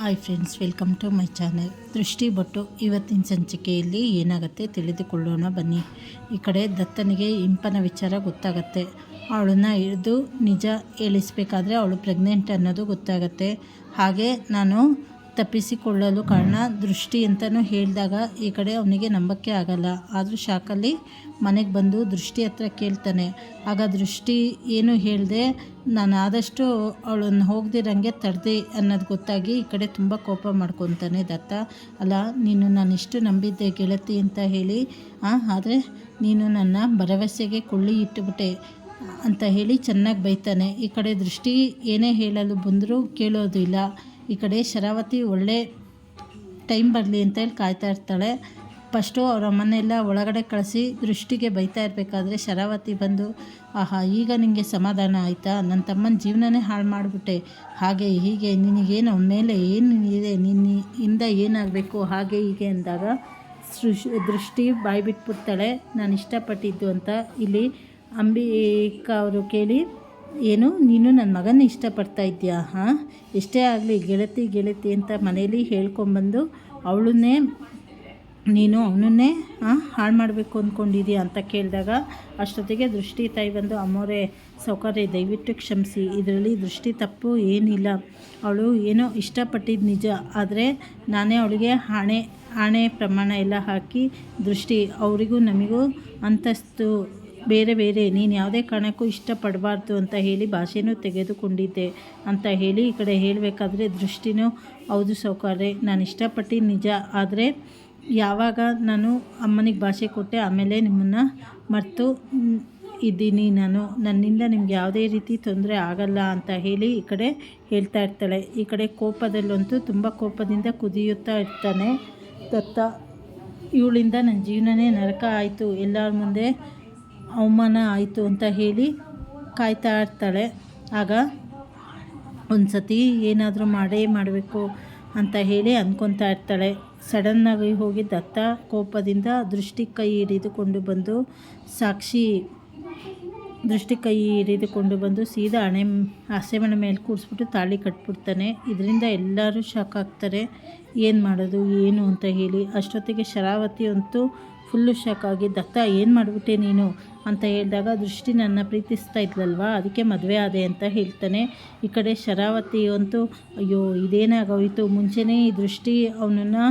Hi friends welcome to my channel Drishti Bhat, ಇವತ್ತಿನ ಸಂಚಿಕೆಯಲ್ಲಿ ಏನಾಗುತ್ತೆ ತಿಳಿದುಕೊಳ್ಳೋಣ ಬನ್ನಿ. ಈ ಕಡೆ ದತ್ತನಿಗೆ ಇಂಪನ ವಿಚಾರ ಗೊತ್ತಾಗತ್ತೆ. ಅವಳನ್ನ ಹಿಡಿದು ನಿಜ ಹೇಳಿಸ್ಬೇಕಾದ್ರೆ ಅವಳು ಪ್ರೆಗ್ನೆಂಟ್ ಅನ್ನೋದು ಗೊತ್ತಾಗತ್ತೆ. ಹಾಗೆ ನಾನು ತಪ್ಪಿಸಿಕೊಳ್ಳಲು ಕಾರಣ ದೃಷ್ಟಿ ಅಂತಲೂ ಹೇಳಿದಾಗ ಈ ಕಡೆ ಅವನಿಗೆ ನಂಬಕ್ಕೆ ಆಗಲ್ಲ. ಆದರೂ ಶಾಕಲ್ಲಿ ಮನೆಗೆ ಬಂದು ದೃಷ್ಟಿ ಹತ್ರ ಕೇಳ್ತಾನೆ. ಆಗ ದೃಷ್ಟಿ ಏನು ಹೇಳಿದೆ, ನಾನು ಆದಷ್ಟು ಅವಳನ್ನು ಹೋಗ್ದಿರಂಗೆ ತಡೆದೆ ಅನ್ನೋದು ಗೊತ್ತಾಗಿ ಈ ಕಡೆ ತುಂಬ ಕೋಪ ಮಾಡ್ಕೊತಾನೆ ದತ್ತ. ಅಲ್ಲ, ನೀನು ನಾನು ಇಷ್ಟು ನಂಬಿದ್ದೆ ಗೆಳತಿ ಅಂತ ಹೇಳಿ ಆದರೆ ನೀನು ನನ್ನ ಭರವಸೆಗೆ ಕೊಳ್ಳಿ ಇಟ್ಟುಬಿಟ್ಟೆ ಅಂತ ಹೇಳಿ ಚೆನ್ನಾಗಿ ಬೈತಾನೆ. ಈ ಕಡೆ ದೃಷ್ಟಿ ಏನೇ ಹೇಳಲು ಬಂದರೂ ಕೇಳೋದು ಇಲ್ಲ ಈ ಕಡೆ ಶರಾವತಿ ಒಳ್ಳೆ ಟೈಮ್ ಬರಲಿ ಅಂತ ಹೇಳಿ ಕಾಯ್ತಾ ಇರ್ತಾಳೆ. ಫಸ್ಟು ಅವರ ಅಮ್ಮನ್ನೆಲ್ಲ ಒಳಗಡೆ ಕಳಿಸಿ ದೃಷ್ಟಿಗೆ ಬೈತಾ ಇರಬೇಕಾದ್ರೆ ಶರಾವತಿ ಬಂದು, ಆಹಾ, ಈಗ ನಿನಗೆ ಸಮಾಧಾನ ಆಯಿತಾ? ನನ್ನ ತಮ್ಮನ ಜೀವನನೇ ಹಾಳು ಮಾಡಿಬಿಟ್ಟೆ. ಹಾಗೆ ಹೀಗೆ, ನಿನಗೇನು ಅವನ ಮೇಲೆ ಏನು ಇದೆ? ನಿನ್ನಿಂದ ಏನಾಗಬೇಕು? ಹಾಗೆ ಹೀಗೆ ಅಂದಾಗ ಸೃಷ್, ದೃಷ್ಟಿ ಬಾಯ್ಬಿಟ್ಬಿಡ್ತಾಳೆ. ನಾನು ಇಷ್ಟಪಟ್ಟಿದ್ದು ಅಂತ ಇಲ್ಲಿ ಅಂಬಿಕಾ ಅವರು ಕೇಳಿ ಏನು, ನೀನು ನನ್ನ ಮಗನ ಇಷ್ಟಪಡ್ತಾ ಇದ್ದೀಯಾ? ಹಾಂ? ಎಷ್ಟೇ ಆಗಲಿ ಗೆಳತಿ ಗೆಳತಿ ಅಂತ ಮನೇಲಿ ಹೇಳ್ಕೊಂಬಂದು ಅವಳನ್ನೇ, ನೀನು ಅವನನ್ನೇ ಹಾಳು ಮಾಡಬೇಕು ಅಂದ್ಕೊಂಡಿದ್ದೀಯ ಅಂತ ಕೇಳಿದಾಗ ಅಷ್ಟೊತ್ತಿಗೆ ದೃಷ್ಟಿ ತಾಯಿ ಬಂದು, ಅಮ್ಮೋರೆ, ಸೌಕರ್ಯ, ದಯವಿಟ್ಟು ಕ್ಷಮಿಸಿ. ಇದರಲ್ಲಿ ದೃಷ್ಟಿ ತಪ್ಪು ಏನಿಲ್ಲ. ಅವಳು ಏನೋ ಇಷ್ಟಪಟ್ಟಿದ್ದು ನಿಜ. ಆದರೆ ನಾನೇ ಅವಳಿಗೆ ಹಣೆ ಹಣೆ ಪ್ರಮಾಣ ಎಲ್ಲ ಹಾಕಿ ದೃಷ್ಟಿ. ಅವರಿಗೂ ನಮಗೂ ಅಂತಸ್ತು ಬೇರೆ ಬೇರೆ, ನೀನು ಯಾವುದೇ ಕಾರಣಕ್ಕೂ ಇಷ್ಟಪಡಬಾರ್ದು ಅಂತ ಹೇಳಿ ಭಾಷೆನೂ ತೆಗೆದುಕೊಂಡಿದ್ದೆ ಅಂತ ಹೇಳಿ ಈ ಕಡೆ ಹೇಳಬೇಕಾದ್ರೆ ದೃಷ್ಟಿನೂ ಹೌದು ಸೌಕರ್ಯ. ನಾನು ಇಷ್ಟಪಟ್ಟು ನಿಜ. ಆದರೆ ಯಾವಾಗ ನಾನು ಅಮ್ಮನಿಗೆ ಭಾಷೆ ಕೊಟ್ಟೆ, ಆಮೇಲೆ ನಿಮ್ಮನ್ನು ಮರೆತು ಇದ್ದೀನಿ ನಾನು. ನನ್ನಿಂದ ನಿಮ್ಗೆ ಯಾವುದೇ ರೀತಿ ತೊಂದರೆ ಆಗಲ್ಲ ಅಂತ ಹೇಳಿ ಈ ಕಡೆ ಹೇಳ್ತಾ ಇರ್ತಾಳೆ. ಈ ಕಡೆ ಕೋಪದಲ್ಲಂತೂ ತುಂಬ ಕೋಪದಿಂದ ಕುದಿಯುತ್ತಾ ಇರ್ತಾನೆ. ದತ್ತ, ಇವಳಿಂದ ನನ್ನ ಜೀವನನೇ ನರಕ ಆಯಿತು. ಎಲ್ಲರ ಮುಂದೆ ಅವಮಾನ ಆಯಿತು ಅಂತ ಹೇಳಿ ಕಾಯ್ತಾ ಇರ್ತಾಳೆ. ಆಗ ಒಂದು ಸತಿ ಏನಾದರೂ ಮಾಡೇ ಮಾಡಬೇಕು ಅಂತ ಹೇಳಿ ಅಂದ್ಕೊತಾ ಇರ್ತಾಳೆ. ಸಡನ್ನಾಗಿ ಹೋಗಿ ದತ್ತ ಕೋಪದಿಂದ ದೃಷ್ಟಿ ಕೈ ಹಿಡಿದುಕೊಂಡು ಬಂದು ಸಾಕ್ಷಿ ದೃಷ್ಟಿ ಕೈ ಹಿಡಿದುಕೊಂಡು ಬಂದು ಸೀದಾ ಹಣೆ, ಹಸೆಮಣೆ ಮೇಲೆ ಕೂರಿಸ್ಬಿಟ್ಟು ತಾಳಿ ಕಟ್ಬಿಡ್ತಾನೆ. ಇದರಿಂದ ಎಲ್ಲರೂ ಶಾಕ್ ಆಗ್ತಾರೆ. ಏನು ಮಾಡೋದು, ಏನು ಅಂತ ಹೇಳಿ. ಅಷ್ಟೊತ್ತಿಗೆ ಶರಾವತಿ ಅಂತೂ ಫುಲ್ಲು ಶಾಕಾಗಿ ದತ್ತ, ಏನು ಮಾಡಿಬಿಟ್ಟೆ ನೀನು? ಅಂತ ಹೇಳಿದಾಗ, ದೃಷ್ಟಿ ನನ್ನ ಪ್ರೀತಿಸ್ತಾ ಇದ್ಲಲ್ವಾ? ಅದಕ್ಕೆ ಮದುವೆ ಆದೆ ಅಂತ ಹೇಳ್ತಾನೆ. ಈ ಕಡೆ ಶರಾವತಿ ಅಂತೂ, ಅಯ್ಯೋ ಇದೇನಾಗೋಯಿತು ಮುಂಚೆನೇ ಈ ದೃಷ್ಟಿ ಅವನನ್ನು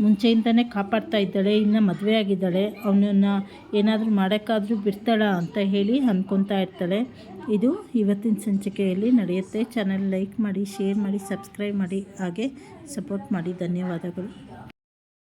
ಮುಂಚೆಯಿಂದನೇ ಕಾಪಾಡ್ತಾ ಇದ್ದಾಳೆ, ಇನ್ನು ಮದುವೆ ಆಗಿದ್ದಾಳೆ. ಅವನನ್ನು ಏನಾದರೂ ಮಾಡೋಕ್ಕಾದರೂ ಬಿಡ್ತಾಳ? ಅಂತ ಹೇಳಿ ಅಂದ್ಕೊತಾ ಇರ್ತಾಳೆ. ಇದು ಇವತ್ತಿನ ಸಂಚಿಕೆಯಲ್ಲಿ ನಡೆಯುತ್ತೆ. ಚಾನಲ್ ಲೈಕ್ ಮಾಡಿ, ಶೇರ್ ಮಾಡಿ, ಸಬ್ಸ್ಕ್ರೈಬ್ ಮಾಡಿ, ಹಾಗೆ ಸಪೋರ್ಟ್ ಮಾಡಿ. ಧನ್ಯವಾದಗಳು.